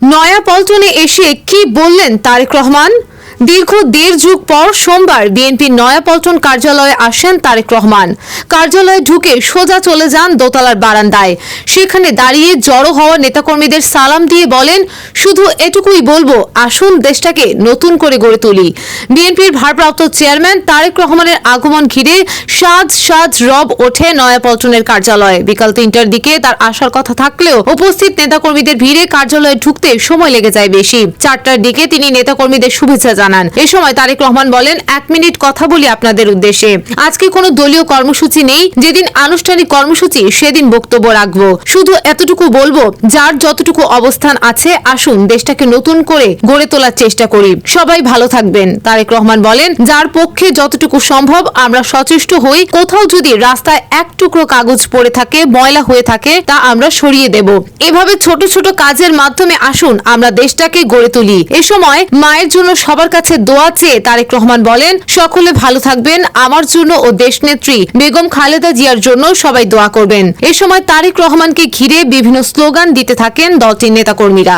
নয়া পল্টনে এসে কি বললেন তারেক রহমান? দীর্ঘ দেড় যুগ পর সোমবার বিএনপির নয়াপল্টন কার্যালয়ে আসেন তারেক রহমান। কার্যালয়ে ঢুকে সোজা চলে যান দোতলার বারান্দায়। সেখানে দাঁড়িয়ে জড়ো হওয়া নেতাকর্মীদের সালাম দিয়ে বলেন, শুধু এটুকুই বলব, আসুন দেশটাকে নতুন করে গড়ে তুলি। বিএনপির ভারপ্রাপ্ত চেয়ারম্যান তারেক রহমানের আগমন ঘিরে সাজ সাজ রব ওঠে নয়াপল্টনের কার্যালয়ে। বিকাল তিনটার দিকে তার আসার কথা থাকলেও উপস্থিত নেতাকর্মীদের ভিড়ে কার্যালয়ে ঢুকতে সময় লেগে যায় বেশি। চারটার দিকে তিনি নেতাকর্মীদের শুভেচ্ছা জানান। এ সময় তারেক রহমান বলেন, এক মিনিট কথা বলি আপনাদের উদ্দেশ্যে। আজকে কোনো দলীয় কর্মসূচি নেই। যেদিন আনুষ্ঠানিক কর্মসূচি, সেদিন বক্তব্য রাখব। শুধু এতটুকু বলব, যার যতটুকু অবস্থান আছে, আসুন দেশটাকে নতুন করে গড়ে তোলার চেষ্টা করি। সবাই ভালো থাকবেন। তারেক রহমান বলেন, যার পক্ষে যতটুকু সম্ভব, আমরা সচেষ্ট হই। কোথাও যদি রাস্তায় এক টুকরো কাগজ পড়ে থাকে, ময়লা হয়ে থাকে, তা আমরা সরিয়ে দেব। এভাবে ছোট ছোট কাজের মাধ্যমে আসুন, আমরা দেশটাকে গড়ে তুলি। এ সময় মায়ের জন্য সবার কাছে দোয়া চেয়ে তারেক রহমান বলেন, সকলে ভালো থাকবেন, আমার জন্য ও দেশনেত্রী বেগম খালেদা জিয়ার জন্য সবাই দোয়া করবেন। এ সময় তারেক রহমানকে ঘিরে বিভিন্ন স্লোগান দিতে থাকেন দলটির নেতাকর্মীরা।